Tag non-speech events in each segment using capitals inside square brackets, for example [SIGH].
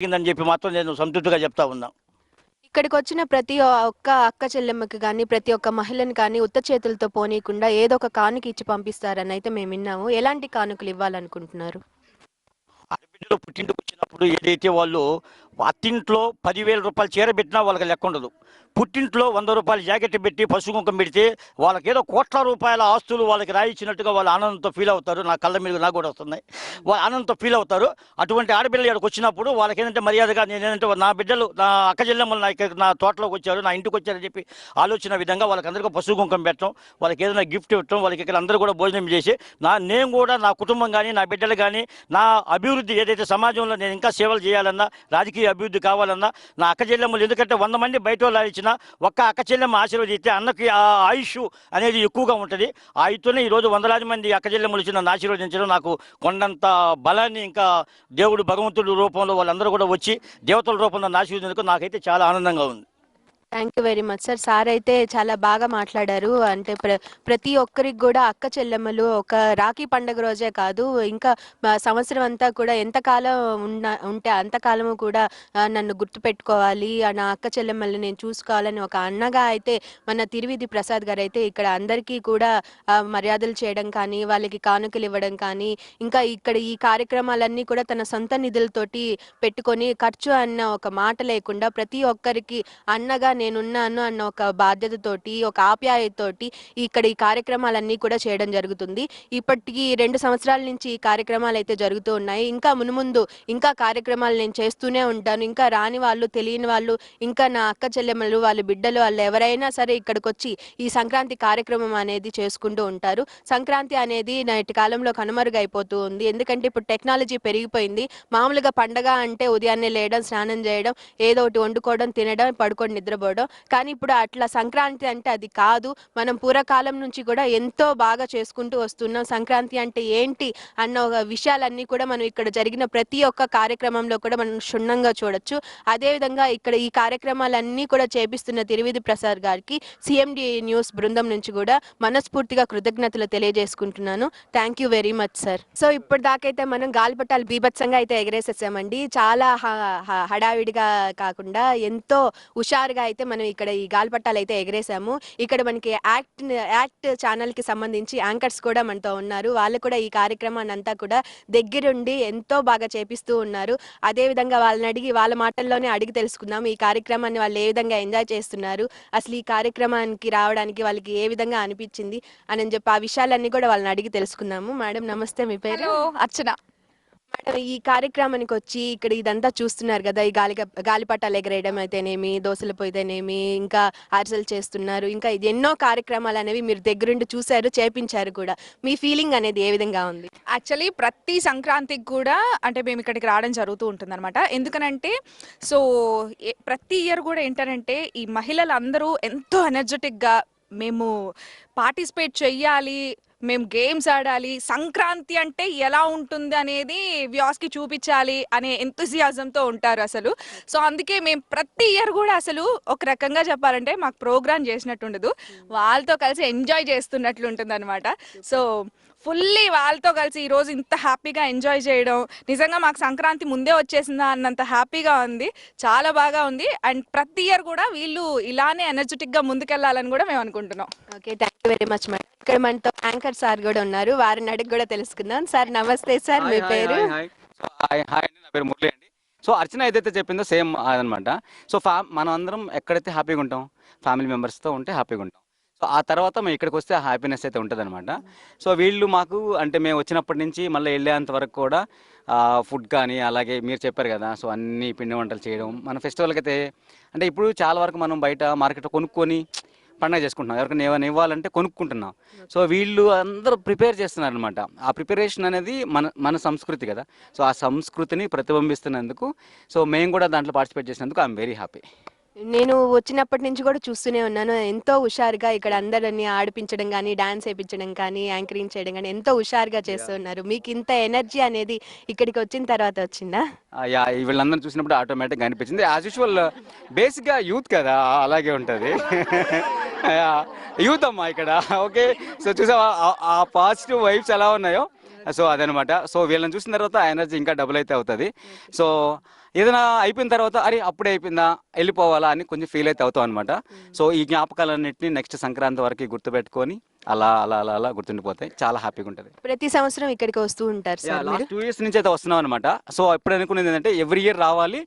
జరిగిందని చెప్పి మాత్రం నేను సంతృప్తిగా చెప్తా ఉన్నా. ఇక్కడికి వచ్చిన ప్రతి ఒక్క అక్క చెల్లెమ్మకి కానీ ప్రతి ఒక్క మహిళని కానీ ఉత్త చేతులతో పోనీయకుండా ఏదో ఒక కానుక ఇచ్చి పంపిస్తారని అయితే మేము విన్నాము. ఎలాంటి కానుకలు ఇవ్వాలనుకుంటున్నారు? ఆడబిడ్డలు పుట్టింటికి వచ్చినప్పుడు ఏదైతే వాళ్ళు అత్తింట్లో పదివేల రూపాయలు చీర పెట్టినా వాళ్ళకి లెక్క ఉండదు. పుట్టింట్లో వంద రూపాయలు జాకెట్ పెట్టి పసుపు కుంకం పెడితే వాళ్ళకి ఏదో కోట్ల రూపాయల ఆస్తులు వాళ్ళకి రాయించినట్టుగా వాళ్ళు ఆనందంతో ఫీల్ అవుతారు. నా కళ్ళ మీద నాకు కూడా వస్తున్నాయి. వాళ్ళు ఆనందంతో ఫీల్ అవుతారు. అటువంటి ఆడపిల్లలు ఇక్కడికి వచ్చినప్పుడు వాళ్ళకి ఏంటంటే మర్యాదగా నేను ఏంటంటే నా బిడ్డలు నా అక్క చెల్లెమ్మలు నా ఇక్కడ నా తోటలోకి వచ్చారు నా ఇంటికి వచ్చారని చెప్పి ఆలోచన విధంగా వాళ్ళకి అందరికీ పసుపు కుంకం పెట్టడం వాళ్ళకి ఏదైనా గిఫ్ట్ ఇవ్వటం వాళ్ళకి ఇక్కడ అందరూ కూడా భోజనం చేసి నా నేను కూడా నా కుటుంబం కానీ నా బిడ్డలు కానీ నా అభివృద్ధి ఏదైతే సమాజంలో నేను ఇంకా సేవలు చేయాలన్నా రాజకీయ అభివృద్ధి కావాలన్నా నా అక్క చెల్లెమ్మలు ఎందుకంటే వంద మంది బయట వాళ్ళు ఇచ్చిన ఒక్క అక్క చెల్లెమ్మ ఆశీర్వదిస్తే అన్నకి ఆ ఆయుష్ అనేది ఎక్కువగా ఉంటుంది. ఆ ఆయుత్తోనే ఈరోజు వందలాది మంది అక్క చెల్లెమ్మలు ఇచ్చి నన్ను ఆశీర్వదించడం నాకు కొండంత బలాన్ని ఇంకా దేవుడు భగవంతుడు రూపంలో వాళ్ళందరూ కూడా వచ్చి దేవతల రూపంలో నన్ను ఆశీర్వదించడం నాకైతే చాలా ఆనందంగా ఉంది. Thank you very much sir sir అయితే చాలా బాగా మాట్లాడారు. అంటే ప్ర ప్రతి ఒక్కరికి కూడా అక్క చెల్లెమ్మలు ఒక రాఖీ పండగ రోజే కాదు ఇంకా సంవత్సరం అంతా కూడా ఎంతకాలం ఉన్న ఉంటే అంతకాలము కూడా నన్ను గుర్తుపెట్టుకోవాలి. ఆ, నా అక్క చెల్లెమ్మల్ని నేను చూసుకోవాలని ఒక అన్నగా అయితే మన తిరువిధి ప్రసాద్ గారు అయితే ఇక్కడ అందరికీ కూడా మర్యాదలు చేయడం కానీ వాళ్ళకి కానుకలు ఇవ్వడం కానీ ఇంకా ఇక్కడ ఈ కార్యక్రమాలన్నీ కూడా తన సొంత నిధులతోటి పెట్టుకొని ఖర్చు అన్న ఒక మాట లేకుండా ప్రతి ఒక్కరికి అన్నగా నేనున్నాను అన్న ఒక బాధ్యతతోటి ఒక ఆప్యాయతోటి ఇక్కడ ఈ కార్యక్రమాలన్నీ కూడా చేయడం జరుగుతుంది. ఇప్పటికి రెండు సంవత్సరాల నుంచి ఈ కార్యక్రమాలు అయితే జరుగుతూ ఉన్నాయి. ఇంకా మునుముందు ఇంకా కార్యక్రమాలు నేను చేస్తూనే ఉంటాను. ఇంకా రాని వాళ్ళు తెలియని వాళ్ళు ఇంకా నా అక్క చెల్లెమ్మలు వాళ్ళ బిడ్డలు వాళ్ళు ఎవరైనా సరే ఇక్కడికి వచ్చి ఈ సంక్రాంతి కార్యక్రమం అనేది చేసుకుంటూ ఉంటారు. సంక్రాంతి అనేది నేటి కాలంలో కనుమరుగైపోతూ ఉంది. ఎందుకంటే ఇప్పుడు టెక్నాలజీ పెరిగిపోయింది. మామూలుగా పండగ అంటే ఉదయాన్నే లేయడం స్నానం చేయడం ఏదో ఒకటి వండుకోవడం తినడం పడుకొని నిద్రపోవడం కానీ ఇప్పుడు అట్లా సంక్రాంతి అంటే అది కాదు. మనం పూర్వకాలం నుంచి కూడా ఎంతో బాగా చేసుకుంటూ వస్తున్నాం. సంక్రాంతి అంటే ఏంటి అన్న ఒక విషయాలన్నీ కూడా మనం ఇక్కడ జరిగిన ప్రతి ఒక్క కార్యక్రమంలో కూడా మనం క్షుణ్ణంగా చూడొచ్చు. అదేవిధంగా ఇక్కడ ఈ కార్యక్రమాలన్నీ కూడా చేపిస్తున్న తిరువిధి ప్రసాద్ గారికి సిఎండి న్యూస్ బృందం నుంచి కూడా మనస్ఫూర్తిగా కృతజ్ఞతలు తెలియజేసుకుంటున్నాను. Thank you very much sir. So ఇప్పటిదాకైతే దాకైతే మనం గాలిపటాలు బీభత్సంగా అయితే ఎగరేసేసామండి. చాలా హ- హడావిడిగా కాకుండా ఎంతో హుషారుగా అయితే మనం ఇక్కడ ఈ గాలిపట్టాలు అయితే ఎగరేసాము. ఇక్కడ మనకి యాక్ట్ యాక్ట్ ఛానల్కి సంబంధించి యాంకర్స్ కూడా మనతో ఉన్నారు. వాళ్ళు కూడా ఈ కార్యక్రమాన్ని అంతా కూడా దగ్గరుండి ఎంతో బాగా చేపిస్తూ ఉన్నారు. అదే విధంగా వాళ్ళని అడిగి వాళ్ళ మాటల్లోనే అడిగి తెలుసుకుందాం. ఈ కార్యక్రమాన్ని వాళ్ళు ఏ విధంగా ఎంజాయ్ చేస్తున్నారు? అసలు ఈ కార్యక్రమానికి రావడానికి వాళ్ళకి ఏ విధంగా అనిపించింది? అని చెప్పి ఆ విషయాలన్నీ కూడా వాళ్ళని అడిగి తెలుసుకుందాము. మేడం నమస్తే. మీ పేరు? అర్చన. మేడం ఈ కార్యక్రమానికి వచ్చి ఇక్కడ ఇదంతా చూస్తున్నారు కదా ఈ గాలి గాలిపటాలు ఎగరేయడం అయితేనేమి దోశలు పోయితేనేమి ఇంకా అరిసెలు చేస్తున్నారు ఇంకా ఇది ఎన్నో కార్యక్రమాలు అనేవి మీరు దగ్గరుండి చూశారు చేపించారు కూడా. మీ ఫీలింగ్ అనేది ఏ విధంగా ఉంది? యాక్చువల్లీ ప్రతి సంక్రాంతికి కూడా అంటే మేము ఇక్కడికి రావడం జరుగుతూ ఉంటుంది అనమాట ఎందుకనంటే సో ప్రతి ఇయర్ కూడా ఏంటంటే ఈ మహిళలు అందరూ ఎంతో ఎనర్జెటిక్గా మేము పార్టిసిపేట్ చెయ్యాలి మేము గేమ్స్ ఆడాలి సంక్రాంతి అంటే ఎలా ఉంటుంది అనేది వ్యాస్కి చూపించాలి అనే ఎంతుజియాజంతో ఉంటారు అసలు. సో అందుకే మేము ప్రతి ఇయర్ కూడా అసలు ఒక రకంగా చెప్పాలంటే మాకు ప్రోగ్రామ్ చేసినట్టు ఉండదు. వాళ్ళతో కలిసి ఎంజాయ్ చేస్తున్నట్లు ఉంటుంది అనమాట సో ఫుల్లీ వాళ్ళతో కలిసి ఈ రోజు ఇంత హ్యాపీగా ఎంజాయ్ చేయడం నిజంగా మాకు సంక్రాంతి ముందే వచ్చేసిందా అన్నంత హ్యాపీగా ఉంది. చాలా బాగా ఉంది. అండ్ ప్రతి ఇయర్ కూడా వీళ్ళు ఇలానే ఎనర్జెటిక్గా ముందుకెళ్ళాలని కూడా మేము అనుకుంటున్నాం. Okay thank you very much madam ఇక్కడ మనతో యాంకర్ సార్ కూడా ఉన్నారు. వారిని అడిగి కూడా తెలుసుకుందాం. సార్ నమస్తే సార్ మీ పేరు? Hi, hi. So, hi hi అండి. నా పేరు మురళి అండి. సో అర్చన ఏదైతే చెప్పిందో సేమ్ అదనమాట. సో ఫ్యా మనం అందరం ఎక్కడైతే హ్యాపీగా ఉంటాం ఫ్యామిలీ మెంబర్స్తో ఉంటే హ్యాపీగా ఉంటాం. సో ఆ తర్వాత మేము ఇక్కడికి వస్తే హ్యాపీనెస్ అయితే ఉంటుంది అనమాట సో వీళ్ళు మాకు అంటే మేము వచ్చినప్పటి నుంచి మళ్ళీ వెళ్ళేంత వరకు కూడా ఫుడ్ కానీ అలాగే మీరు చెప్పారు కదా సో అన్ని పిండి వంటలు చేయడం మన ఫెస్టివల్కి అయితే అంటే ఇప్పుడు చాలా వరకు మనం బయట మార్కెట్లో కొనుక్కొని పండగ చేసుకుంటున్నాం. ఎవరికైనా ఏమైనా ఇవ్వాలంటే కొనుక్కుంటున్నాం. సో వీళ్ళు అందరూ ప్రిపేర్ చేస్తున్నారు అనమాట ఆ ప్రిపరేషన్ అనేది మన మన సంస్కృతి కదా. సో ఆ సంస్కృతిని ప్రతిబింబిస్తున్నందుకు సో మేము కూడా దాంట్లో పార్టిసిపేట్ చేసినందుకు ఐఎమ్ వెరీ హ్యాపీ నేను వచ్చినప్పటి నుంచి కూడా చూస్తూనే ఉన్నాను. ఎంతో హుషారుగా ఇక్కడ అందరిని ఆడిపించడం కానీ డాన్స్ వేయించడం కానీ యాంకరింగ్ చేయడం కానీ ఎంతో హుషారుగా చేస్తున్నారు మీకు ఇంత ఎనర్జీ అనేది ఇక్కడికి వచ్చిన తర్వాత వచ్చిందా? యా వీళ్ళందరిని చూసినప్పుడు ఆటోమేటిక్గా అనిపించింది. యాజ్ యూజువల్ బేసిక్గా యూత్ కదా అలాగే ఉంటుంది. [LAUGHS] యూత్ అమ్మా ఇక్కడ. [LAUGHS] ఓకే. సో చూసావా ఆ పాజిటివ్ వైబ్స్ ఎలా ఉన్నాయో? సో అదనమాట. సో వీళ్ళని చూసిన తర్వాత ఎనర్జీ ఇంకా డబుల్ అయితే అవుతుంది. సో ఏదైనా అయిపోయిన తర్వాత అరే అప్పుడే అయిపోయిందా వెళ్ళిపోవాలా అని కొంచెం ఫీల్ అయితే అవుతాం అనమాట సో ఈ జ్ఞాపకాలన్నింటినీ నెక్స్ట్ సంక్రాంతి వరకు గుర్తుపెట్టుకొని అలా అలా అలా అలా గుర్తుండిపోతాయి. చాలా హ్యాపీగా ఉంటుంది. ప్రతి సంవత్సరం ఇక్కడికి వస్తూ ఉంటారు లాస్ట్ టూ ఇయర్స్ నుంచి అయితే వస్తున్నాం అనమాట సో ఎప్పుడు అనుకునేది ఏంటంటే ఎవ్రీ ఇయర్ రావాలి.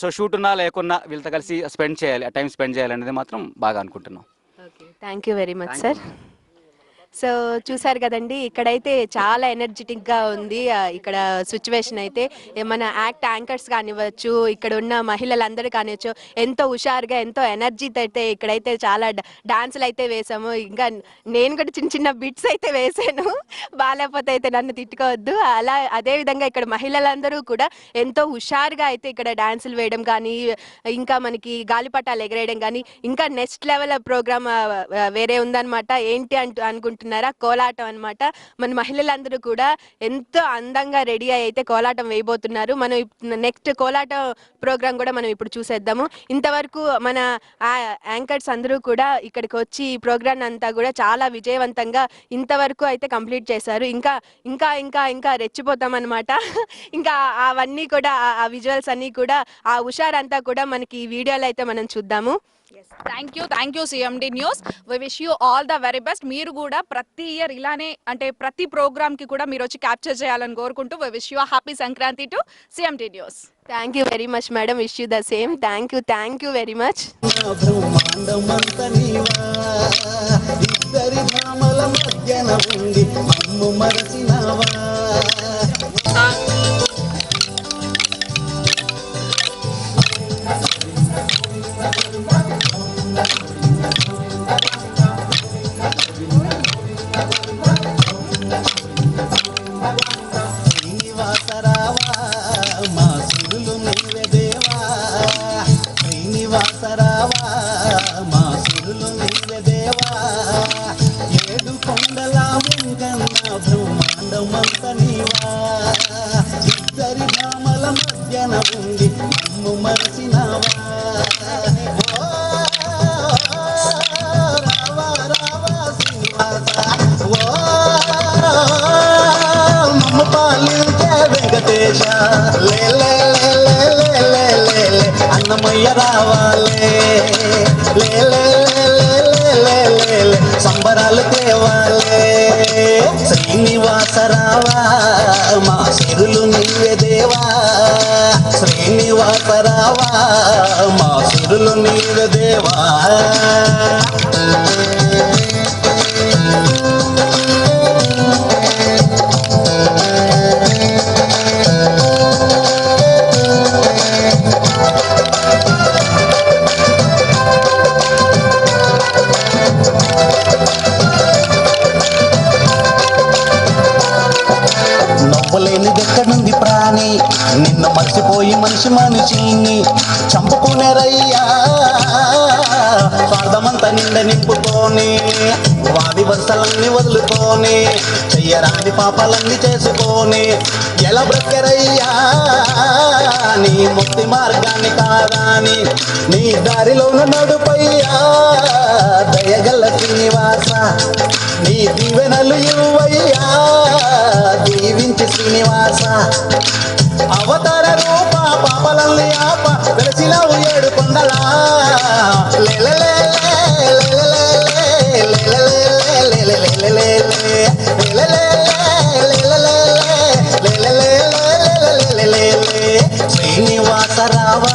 సో షూట్ ఉన్నా లేకున్నా వీళ్ళతో కలిసి స్పెండ్ చేయాలి టైం స్పెండ్ చేయాలి అనేది మాత్రం బాగా అనుకుంటున్నాం. Thank you very much sir. So చూసారు కదండి ఇక్కడైతే చాలా ఎనర్జెటిక్గా ఉంది ఇక్కడ సిచ్యువేషన్ అయితే. ఏమైనా మన యాక్ట్ యాంకర్స్ కానివ్వచ్చు ఇక్కడ ఉన్న మహిళలందరూ కానివ్వచ్చు ఎంతో హుషారుగా ఎంతో ఎనర్జీ అయితే ఇక్కడైతే చాలా డాన్సులు అయితే వేసాము. ఇంకా నేను కూడా చిన్న చిన్న బిట్స్ అయితే వేసాను. బాగాలేకపోతే అయితే నన్ను తిట్టుకోవద్దు. అలా అదే విధంగా ఇక్కడ మహిళలందరూ కూడా ఎంతో హుషారుగా అయితే ఇక్కడ డాన్సులు వేయడం కానీ ఇంకా మనకి గాలిపటాలు ఎగరేయడం కానీ ఇంకా నెక్స్ట్ లెవెల్ ప్రోగ్రామ్ వేరే ఉందన్నమాట. ఏంటి అంటూ అనుకుంటున్నారా కోలాటం అన్నమాట. మన మహిళలందరూ కూడా ఎంతో అందంగా రెడీ అయితే కోలాటం వేయబోతున్నారు. మనం నెక్స్ట్ కోలాటం ప్రోగ్రామ్ కూడా మనం ఇప్పుడు చూసేద్దాము. ఇంతవరకు మన యాంకర్స్ అందరూ కూడా ఇక్కడికి వచ్చి ఈ ప్రోగ్రామ్ అంతా కూడా చాలా విజయవంతంగా ఇంతవరకు అయితే కంప్లీట్ చేశారు. ఇంకా ఇంకా ఇంకా ఇంకా రెచ్చిపోతాం అనమాట [LAUGHS] ఇంకా అవన్నీ కూడా ఆ- ఆ విజువల్స్ అన్నీ కూడా ఆ హుషారంతా కూడా మనకి ఈ వీడియోలో అయితే మనం చూద్దాము. Thank you thank you CMD news we wish you all the very best మీరు కూడా ప్రతి ఇయర్ ఇలానే అంటే ప్రతి ప్రోగ్రామ్కి కూడా మీరు వచ్చి క్యాప్చర్ చేయాలని కోరుకుంటూ we wish you happy Sankranti to CMD news thank you very much madam wish you the same thank you thank you very much ఇద్దరి మధ్యన ఉండి మమ్ము మరచినావా? అన్నమయ్య రావాలే సంబరాలు తేవాలే శ్రీనివాస రావా. പാടുന്നു നീലദേവാ వాడి వరుసలన్నీ వదులుకొని చెయ్యరాని పాపాలన్నీ చేసుకొని ఎలా బ్రతికరయ్యా? నీ ముక్తి మార్గాన్ని కాదాని నీ దారిలోను నడుపయ్యా? దయగల శ్రీనివాస నీ దీవెనలు ఇవ్వయ్యా? దీవించి శ్రీనివాస అవతార రూప పాపలల్ని ఆప వెలసినవు ఏడు కొండలా. లెలలే,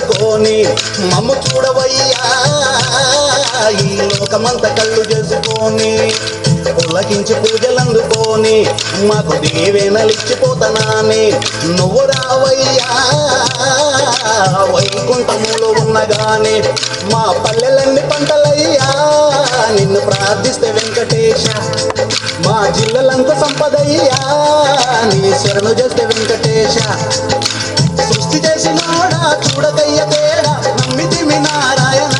చేసుకొని మమ్ము చూడవయ్యా. ఈ లోకమంత కళ్ళు చేసుకొని పులకించి పూజలు అందుకొని మాకు దీవెనలిచ్చిపోతానని నువ్వు రావయ్యా. వైకుంఠములో ఉన్నగాని మా పల్లెలన్నీ పంటలయ్యా. నిన్ను ప్రార్థిస్తే వెంకటేశ మా జిల్లలంతా సంపదయ్యా. నీ శరణు చేస్తే వెంకటేశ చూడకయ్య తేడా నమ్మితిమి నారాయణ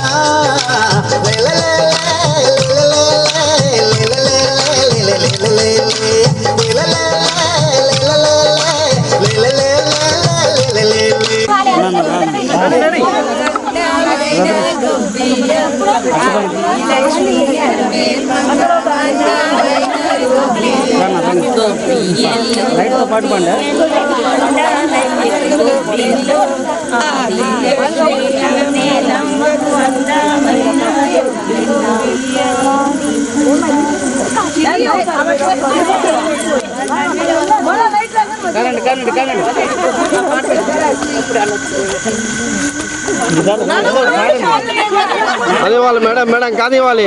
అది ఇవ్వాలి మేడం మేడం కాదు ఇవ్వాలి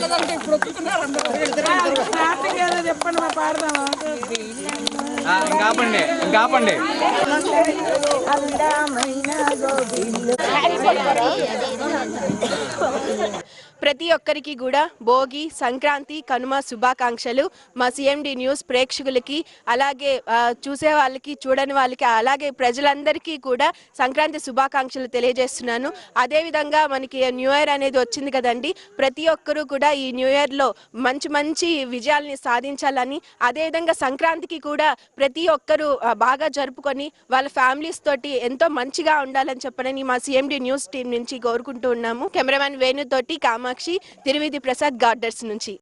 ఎందో కప్పచ్చి పైరో కప్పచ్చి ఇంకా ఆపండి ఇంకా ఆపండి. ప్రతి ఒక్కరికి కూడా భోగి సంక్రాంతి కనుమ శుభాకాంక్షలు. మా సిఎండి న్యూస్ ప్రేక్షకులకి అలాగే చూసే వాళ్ళకి చూడని వాళ్ళకి అలాగే ప్రజలందరికీ కూడా సంక్రాంతి శుభాకాంక్షలు తెలియజేస్తున్నాను. అదేవిధంగా మనకి న్యూ ఇయర్ అనేది వచ్చింది కదండి. ప్రతి ఒక్కరూ కూడా ఈ న్యూ ఇయర్లో మంచి మంచి విజయాల్ని సాధించాలని అదేవిధంగా సంక్రాంతికి కూడా ప్రతి ఒక్కరూ బాగా జరుపుకొని వాళ్ళ ఫ్యామిలీస్ తోటి ఎంతో మంచిగా ఉండాలని చెప్పనని మా సిఎండి న్యూస్ టీం నుంచి కోరుకుంటూ ఉన్నాము. కెమెరామ్యాన్ వేణుతోటి కామ కామాక్షి తిరువేది ప్రసాద్ గార్డర్స్ నుంచి.